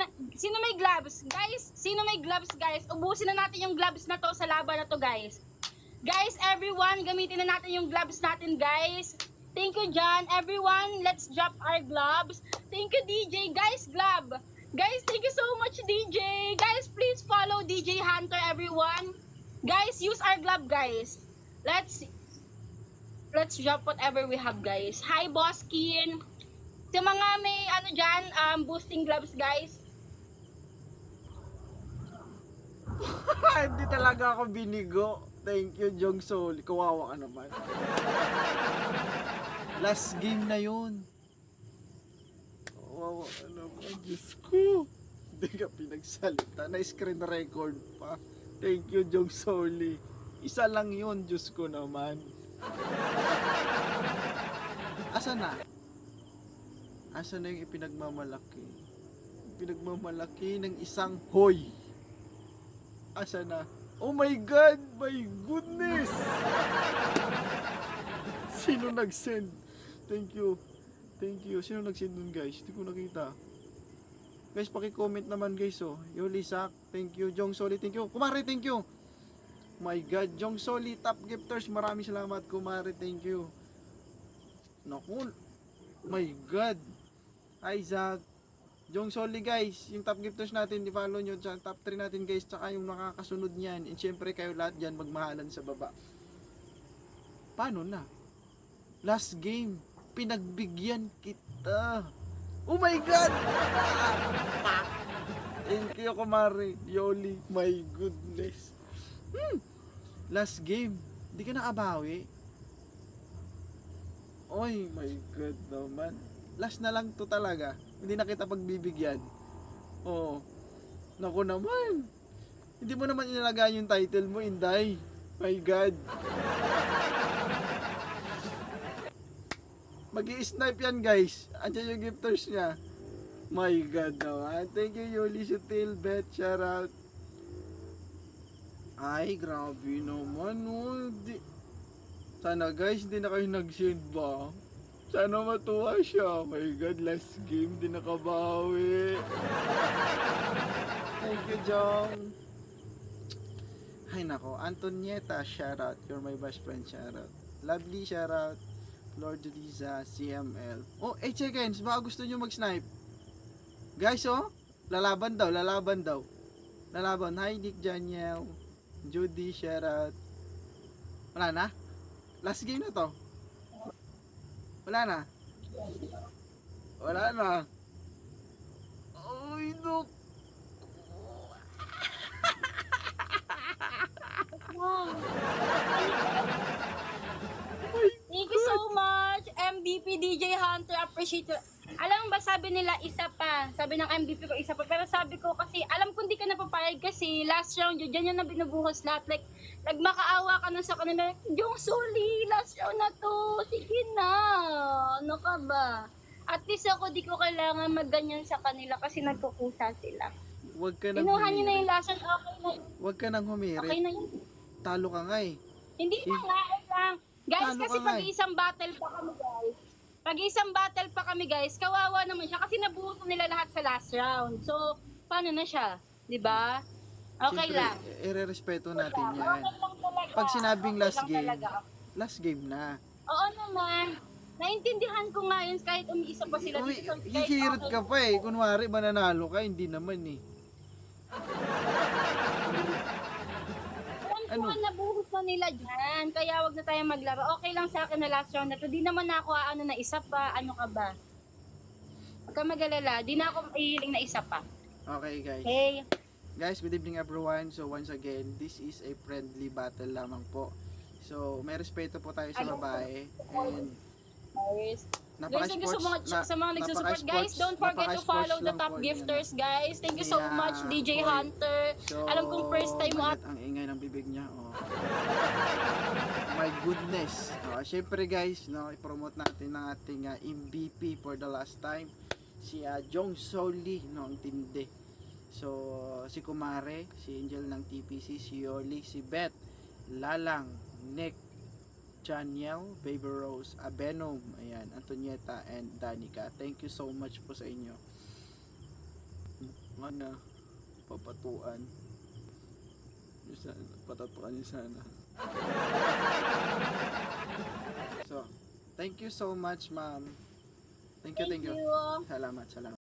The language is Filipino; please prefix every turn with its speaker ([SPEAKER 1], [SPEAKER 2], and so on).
[SPEAKER 1] na, sino may gloves? Guys, sino may gloves guys? Ubusin na natin yung gloves na to sa laban na to guys. Guys, everyone, gamitin na natin yung gloves natin guys. Thank you, John. Everyone, let's drop our gloves. Thank you, DJ. Guys, glove. Guys, thank you so much, DJ. Guys, please follow DJ Hunter, everyone. Guys, use our glove, guys. Let's let's drop whatever we have, guys. Hi, Boss Kin. Sa mga may ano dyan, um, boosting gloves, guys.
[SPEAKER 2] Hindi talaga ako binigo. Thank you, Jong Sol. Kawawa ka naman. Last game na yun. Kawawa ka naman. Diyos ko. Hindi ka pinagsalita. Na-screen record pa. Thank you, Jong Soli. Isa lang yun, Diyos ko naman. Asa na? Asa na yung ipinagmamalaki? Pinagmamalaki ng isang hoy. Asa na? Oh my God! My goodness! Sino nag-send? Thank you. Thank you. Sino nag-send dun guys? Hindi ko nakita. Guys, paki-comment naman guys oh. Yoli Sak, thank you. Jong Soli, thank you. Kumari, thank you. My God, Jong Soli, top gifters. Maraming salamat, Kumari, thank you. Naku, my God. Isaac, Jong Soli guys, yung top gifters natin, i-follow nyo dyan, top 3 natin guys, tsaka yung nakakasunod niyan. And syempre kayo lahat dyan, magmahalan sa baba. Paano na? Last game, pinagbigyan kita. Oh my God! Thank you, Kumari. Yoli, my goodness. Hmm. Last game, hindi ka nakabawi. Oy, my God naman. Last na lang to talaga. Hindi na kita pagbibigyan. Oo. Naku naman. Hindi mo naman inalagay yung title mo, Inday. My God. mag snipe yan, guys. Andiyan yung gifters niya. My God naman. Thank you, Yuli Sutil, Bet, shout out. Ay, grabe naman, oh. Di... Sana guys, hindi na kayo nag-send ba? Sana matuwa siya. Oh my God, last game, di nakabawi. Thank you, Jong. Ay nako, Antonieta, shoutout. You're my best friend, shoutout. Lovely, shoutout. Lord Liza, CML. Oh, 8 seconds. Baka gusto nyo mag-snipe. Guys, oh. Lalaban daw, lalaban daw. Lalaban. Hi, Nick Janiel. Judy, shoutout. Wala na? Last game na to. Wala na. Wala na. Ay, no.
[SPEAKER 1] Wow. Thank you so much, MVP DJ Hunter. Appreciate it. Alam mo ba, sabi nila isa pa. Sabi ng MVP ko isa pa. Pero sabi ko kasi, alam ko hindi ka napapayag kasi last round yun, dyan yun na binubuhos lahat. Like, nagmakaawa ka na sa kanila. Yung suli, last round na to. Sige na. Ano ka ba? At least ako, di ko kailangan magganyan sa kanila kasi nagkukusa sila.
[SPEAKER 2] Huwag ka nang
[SPEAKER 1] Kinuha niyo na yung last round. Okay na,
[SPEAKER 2] Huwag ka nang
[SPEAKER 1] okay
[SPEAKER 2] humirit.
[SPEAKER 1] na yun.
[SPEAKER 2] Talo ka nga eh.
[SPEAKER 1] Hindi na nga, wait lang. Guys,
[SPEAKER 2] Talo
[SPEAKER 1] kasi
[SPEAKER 2] ka nga
[SPEAKER 1] pag
[SPEAKER 2] eh.
[SPEAKER 1] isang battle pa kami, guys. Pag isang battle pa kami, guys, kawawa naman siya kasi nabuhos na nila lahat sa last round. So, paano na siya? 'Di ba? Okay
[SPEAKER 2] Siyempre,
[SPEAKER 1] lang.
[SPEAKER 2] ire-respeto natin
[SPEAKER 1] Okay
[SPEAKER 2] yan. Pag sinabing
[SPEAKER 1] Okay
[SPEAKER 2] last game,
[SPEAKER 1] talaga.
[SPEAKER 2] last game na.
[SPEAKER 1] Oo naman. Naintindihan ko nga yun kahit umiisa pa sila
[SPEAKER 2] Uy,
[SPEAKER 1] dito. sa- kahit
[SPEAKER 2] hihirot ka pa eh. Kunwari, mananalo ka, hindi naman eh.
[SPEAKER 1] Alam ko
[SPEAKER 2] Ano?
[SPEAKER 1] nga, nabuhos na nila dyan. Kaya wag na tayo maglaro. Okay lang sa akin na last round na to. Di naman ako ano na isa pa. Ano ka ba? Huwag ka mag-alala. Di na ako ihiling na isa pa.
[SPEAKER 2] Okay guys.
[SPEAKER 1] Okay?
[SPEAKER 2] Guys, good evening everyone. So once again, this is a friendly battle lamang po. So may respeto po tayo sa babae. And
[SPEAKER 1] Guys, guys, thank you so much
[SPEAKER 2] na-
[SPEAKER 1] sa mga nagsusupport. Guys, don't forget to follow the top
[SPEAKER 2] po
[SPEAKER 1] gifters, guys. Thank you so
[SPEAKER 2] Kaya,
[SPEAKER 1] much, DJ
[SPEAKER 2] boy.
[SPEAKER 1] Hunter.
[SPEAKER 2] So,
[SPEAKER 1] Alam kong first time mo
[SPEAKER 2] magat ang ingay ng bibig niya. Oh. My goodness. Oh, Siyempre guys, no, i-promote natin ang ating ah, MVP for the last time. Si uh, Jong Soli, no, ang tindi. So, si Kumare, si Angel ng TPC, si Yoli, si Beth, Lalang, Nick, Janiel, Baby Rose, Abenom, ayan, Antonieta, and Danica. Thank you so much po sa inyo. Mana, papatuan. Patatuan niyo sana. so, thank you so much, ma'am. Thank you, thank, you. Salamat, salamat.